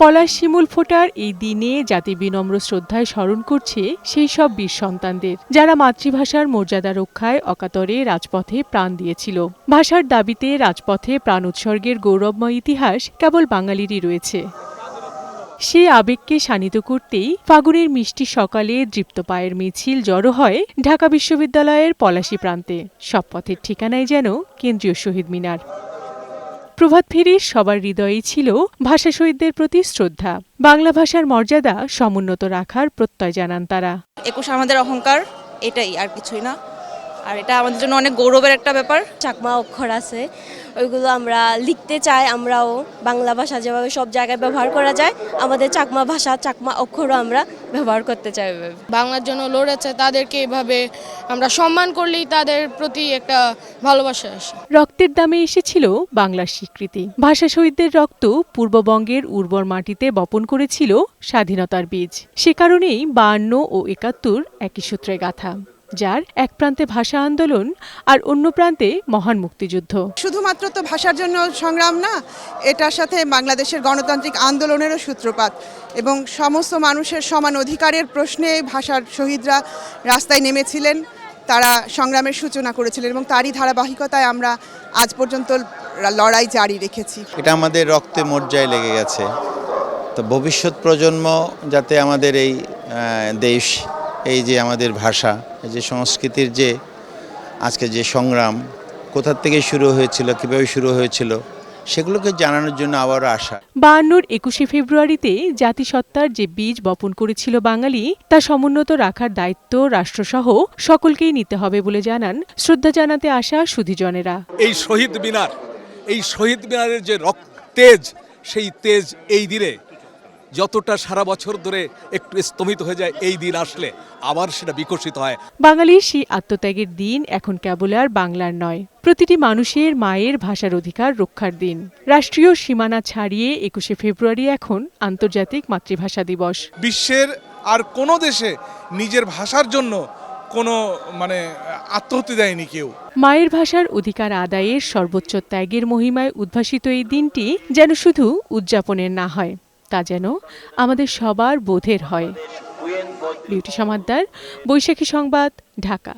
পলাশ শিমুল ফোটার এই দিনে জাতি বিনম্র শ্রদ্ধায় স্মরণ করছে সেই সব বীর সন্তানদের, যারা মাতৃভাষার মর্যাদা রক্ষায় অকাতরে রাজপথে প্রাণ দিয়েছিল। ভাষার দাবিতে রাজপথে প্রাণ উৎসর্গের গৌরবময় ইতিহাস কেবল বাঙালিরই রয়েছে। সে আবেগকে শানিত করতেই ফাগুনের মিষ্টি সকালে দৃপ্ত পায়ের মিছিল জড়ো হয় ঢাকা বিশ্ববিদ্যালয়ের পলাশী প্রান্তে। সব পথের ঠিকানায় যেন কেন্দ্রীয় শহীদ মিনার। প্রভাত ফেরির সবার হৃদয়েই ছিল ভাষা শহীদদের প্রতি শ্রদ্ধা। বাংলা ভাষার মর্যাদা সমুন্নত রাখার প্রত্যয় জানান তারা। একুশ আমাদের অহংকার, এটাই আর কিছুই না। আর এটা আমাদের জন্য অনেক গৌরবের একটা ব্যাপার। চাকমা অক্ষর আছে ওইগুলো আমরা লিখতে চাই আমরাও বাংলা ভাষা যেভাবে সব জায়গায় ব্যবহার করা যায় আমাদের চাকমা ভাষা চাকমা অক্ষরও আমরা ব্যবহার করতে চাই বাংলার জন্য লড়েছে তাদেরকে এভাবে আমরা সম্মান করলেই তাদের প্রতি একটা ভালোবাসা আসে। রক্তের দামে এসেছিল বাংলার স্বীকৃতি। ভাষা শহীদদের রক্ত পূর্ববঙ্গের উর্বর মাটিতে বপন করেছিল স্বাধীনতার বীজ। সে কারণেই বায়ান্ন ও একাত্তর একই সূত্রে গাথা। যার এক প্রান্তে ভাষা আন্দোলন আর অন্য প্রান্তে মহান মুক্তিযুদ্ধ। শুধুমাত্র তো ভাষার জন্য সংগ্রাম না এটার সাথে বাংলাদেশের গণতান্ত্রিক আন্দোলনেরও সূত্রপাত এবং সমস্ত মানুষের সমান অধিকারের প্রশ্নে ভাষার শহীদরা রাস্তায় নেমেছিলেন তারা সংগ্রামের সূচনা করেছিলেন এবং তারই ধারাবাহিকতায় আমরা আজ পর্যন্ত লড়াই জারি রেখেছি। এটা আমাদের রক্তে মর্যায় লেগে গেছে। তো ভবিষ্যৎ প্রজন্ম যাতে আমাদের এই দেশ এই যে আমাদের ভাষা এই যে সংস্কৃতির যে আজকে যে সংগ্রাম কোথার থেকে শুরু হয়েছিল কীভাবে শুরু হয়েছিল সেগুলোকে জানানোর জন্য আবারও আসা। বায়ান্নর একুশে ফেব্রুয়ারিতে জাতিসত্তার যে বীজ বপন করেছিল বাঙালি তা সমুন্নত রাখার দায়িত্ব রাষ্ট্রসহ সকলকেই নিতে হবে বলে জানান শ্রদ্ধা জানাতে আসা সুধীজনেরা। এই শহীদ মিনার এই শহীদ মিনারের যে রক্ত তেজ সেই তেজ এই দিনে যতটা সারা বছর ধরে একটু স্তমিত হয়ে যায় এই দিন আসলে আবার সেটা বিকশিত হয়। বাঙালির সেই আত্মত্যাগের দিন এখন কেবল আর বাংলার নয় প্রতিটি মানুষের মায়ের ভাষার অধিকার রক্ষার দিন। রাষ্ট্রীয় সীমানা ছাড়িয়ে একুশে ফেব্রুয়ারি এখন আন্তর্জাতিক মাতৃভাষা দিবস। বিশ্বের আর কোনো দেশে নিজের ভাষার জন্য কোনো মানে আত্মহত্যা দেয়নি কেউ। মায়ের ভাষার অধিকার আদায়ের সর্বোচ্চ ত্যাগের মহিমায় উদ্ভাসিত এই দিনটি যেন শুধু উদযাপনের না হয়। তা যেন আমাদের সবার বোধের হয়। বিউটি সমাদ্দার বৈশাখী সংবাদ ঢাকা।